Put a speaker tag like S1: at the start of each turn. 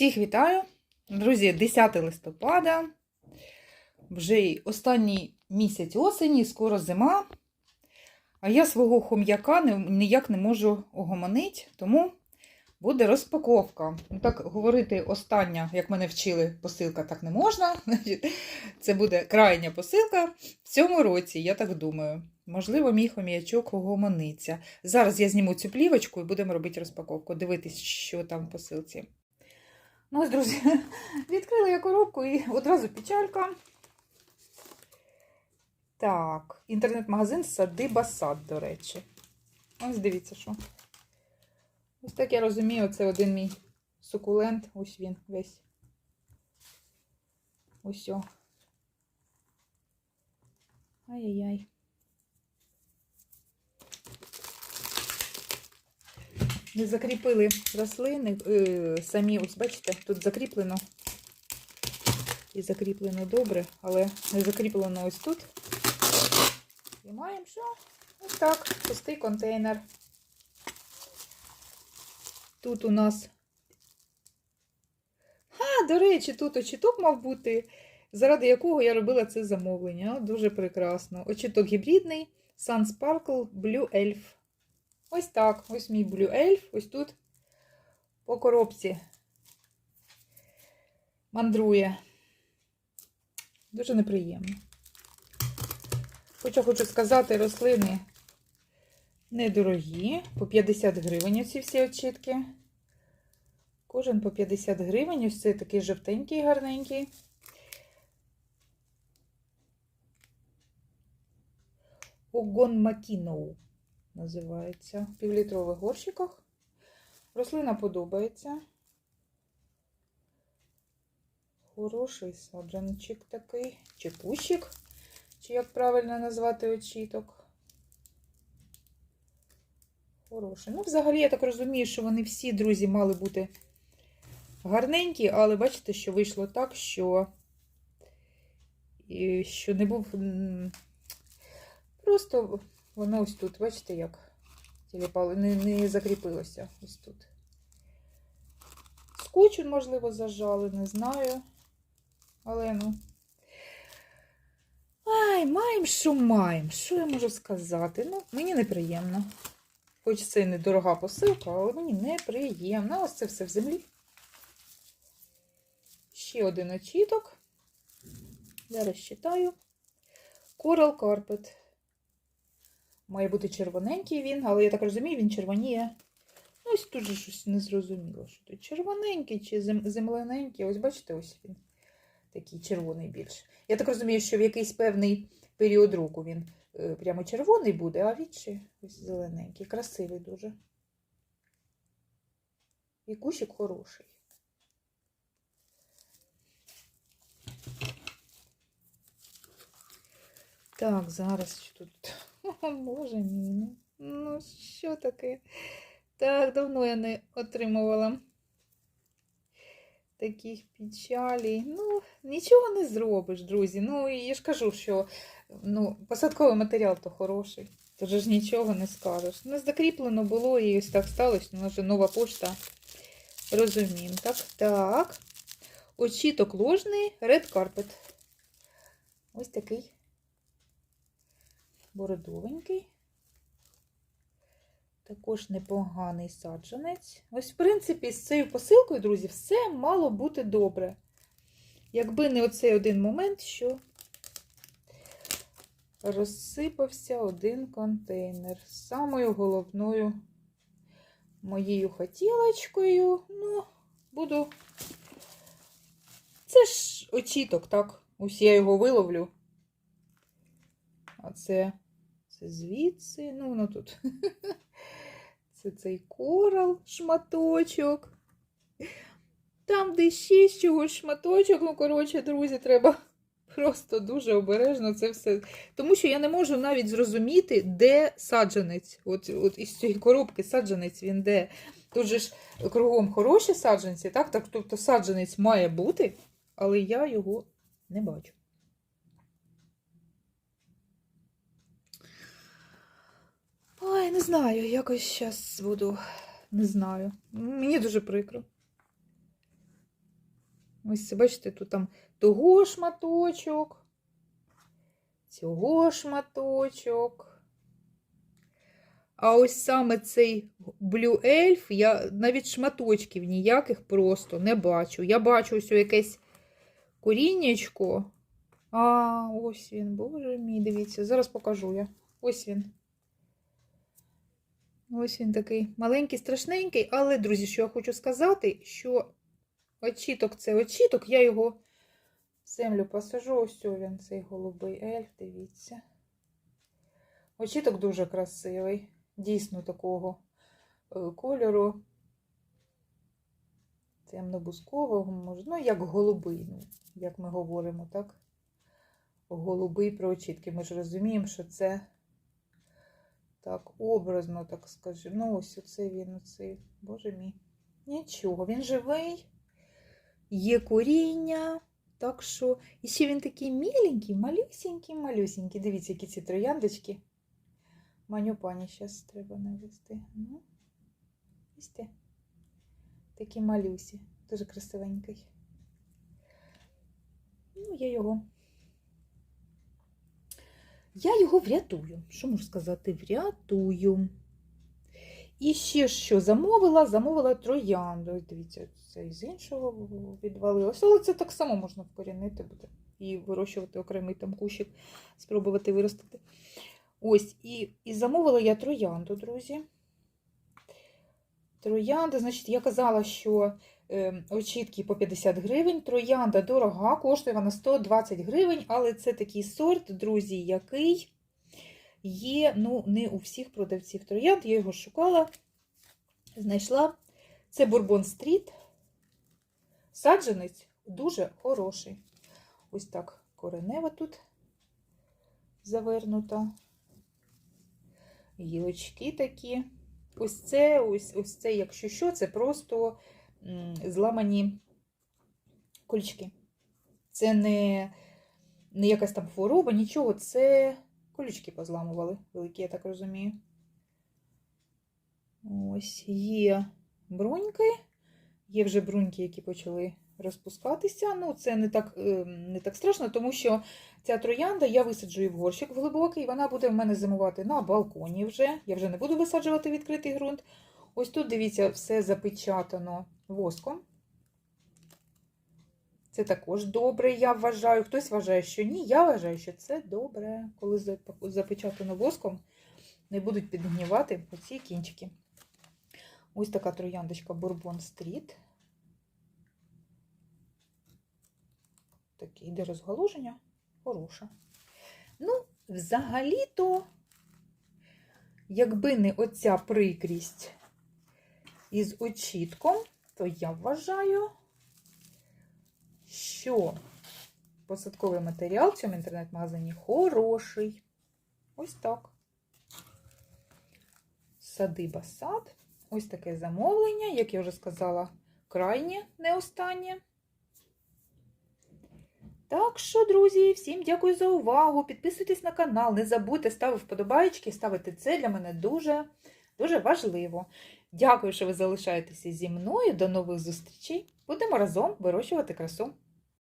S1: Всіх вітаю! Друзі, 10 листопада. Вже й останній місяць осені, скоро зима. А я свого хом'яка ніяк не можу огомонити, тому буде розпаковка. Ну, Так говорити остання, як мене вчили, посилка так не можна. Це буде крайня посилка в цьому році, я так думаю. Можливо, мій хом'ячок огомониться. Зараз я зніму цю плівочку і будемо робити розпаковку. Дивитись, що там в посилці. Ну, ось, друзі, відкрила я коробку і одразу печалька. Так, інтернет-магазин Садиба Сад, до речі. Ось дивіться, що. Ось так я розумію, це один мій сукулент. Ось він весь. Ось. Ай-яй-яй. Не закріпили рослини е, самі, ось бачите, тут закріплено. І закріплено добре, але не закріплено ось тут. І маємо що? Ось так, пустий контейнер. Тут у нас. А, до речі, тут очіток мав бути, заради якого я робила це замовлення. Дуже прекрасно. Очіток гібридний Sun Sparkle Blue Elf. Ось так. Ось мій Blue Elf. Ось тут по коробці мандрує. Дуже неприємно. Хоча хочу сказати, рослини недорогі. По 50 гривень ці всі очітки. Кожен по 50 гривень. Ось це такий жовтенький, гарненький. Огон Макіноу називається. В півлітрових горщиках. Рослина подобається. Хороший саджанчик такий. Чи кущик, чи як правильно назвати очіток. Хороший. Ну, взагалі, я так розумію, що вони всі, друзі, мали бути гарненькі, але бачите, що вийшло так, що, і що не був. Просто воно ось тут, бачите, як тіліпало, не, не закріпилося ось тут. Скотчем, можливо, зажали, не знаю. Але ну. Ай, маємо, що маємо. Що я можу сказати? Ну, мені неприємно. Хоч це і недорога посилка, але мені неприємно. Ось це все в землі. Ще один очіток. Зараз читаю. Coral Carpet. Має бути червоненький він, але я так розумію, він червоніє. Ну, ось тут же щось незрозуміло, що тут червоненький чи зем- землененький. Ось бачите, ось він такий червоний більше. Я так розумію, що в якийсь певний період року він е, прямо червоний буде, а ще ось зелененький. Красивий дуже. І кущик хороший. Так, зараз тут. Боже мій. Ну, ну що таке? Так, давно я не отримувала таких печалей. Ну, нічого не зробиш, друзі. Ну, я ж кажу, що ну, посадковий матеріал то хороший. Тож ж нічого не скажеш. Ну, закріплено було і ось так сталося. Ну, вже нова пошта. Розуміємо. Так, так. Очіток ложний, Red Carpet. Ось такий бородовенький. Також непоганий саджанець. Ось, в принципі, з цією посилкою, друзі, все мало бути добре. Якби не оцей один момент, що розсипався один контейнер. Самою головною моєю хотілочкою. Ну, буду. Це ж очіток, так? Ось я його виловлю. А це, це звідси, ну, воно тут. Це цей корал шматочок. Там, де ще з чогось шматочок. Ну, коротше, друзі, треба просто дуже обережно це все. Тому що я не можу навіть зрозуміти, де саджанець. От, от із цієї коробки саджанець він де. Тут же ж кругом хороші саджанці, так? так? Тобто саджанець має бути, але я його не бачу. Не знаю, якось зараз буду. Не знаю. Мені дуже прикро. Ось, бачите, тут там того шматочок, цього шматочок. А ось саме цей Blue Elf, я навіть шматочків ніяких просто не бачу. Я бачу ось якесь коріннячко. А, ось він, боже мій, дивіться, зараз покажу я. Ось він. Ось він такий маленький, страшненький, але, друзі, що я хочу сказати, що очіток це очіток, я його землю посажу. Ось він, цей голубий ельф, дивіться. Очіток дуже красивий, дійсно такого е, кольору. Темно-бускового, може, ну, як голубий, ну, як ми говоримо, так? Голубий про очітки. Ми ж розуміємо, що це так образно, так скажімо. Ну, ось оце він, оцей, боже мій. Нічого, він живий, є коріння. Так що, і ще він такий міленький, малюсенький, малюсенький. Дивіться, які ці трояндочки. Маню пані зараз треба навести. Ну, бачите? Такі малюсі. Дуже красивенький. Ну, я його. Я його врятую. Що можу сказати? Врятую. І ще що замовила? Замовила троянду. Дивіться, це із іншого відвалилося. Але це так само можна вкорінити буде. І вирощувати окремий там кущик, спробувати виростити. Ось, і, і замовила я троянду, друзі. Троянда, значить, я казала, що очітки по 50 гривень. Троянда дорога, коштує вона 120 гривень, але це такий сорт, друзі, який є ну, не у всіх продавців троянд. Я його шукала, знайшла. Це Бурбон Стріт. Саджанець дуже хороший. Ось так коренева тут завернута. Гілочки такі. Ось це, ось, ось це, якщо що, це просто зламані колючки. Це не, не якась там хвороба, нічого, це колючки позламували, великі, я так розумію. Ось є бруньки. Є вже бруньки, які почали розпускатися. Ну, це не так, е, не так страшно, тому що ця троянда я висаджую в горщик глибокий, вона буде в мене зимувати на балконі вже. Я вже не буду висаджувати відкритий ґрунт. Ось тут, дивіться, все запечатано воском. Це також добре, я вважаю. Хтось вважає, що ні. Я вважаю, що це добре. Коли запечатано воском, не будуть підгнівати оці кінчики. Ось така трояндочка Бурбон Стріт. Таке йде розгалуження. Хороше. Ну, взагалі-то, якби не оця прикрість із очітком, то я вважаю, що посадковий матеріал в цьому інтернет-магазині хороший. Ось так. Садиба сад. Ось таке замовлення, як я вже сказала, крайнє, не останнє. Так що, друзі, всім дякую за увагу. Підписуйтесь на канал, не забудьте ставити вподобайки, ставити це для мене дуже, дуже важливо. Дякую, що ви залишаєтеся зі мною. До нових зустрічей. Будемо разом вирощувати красу.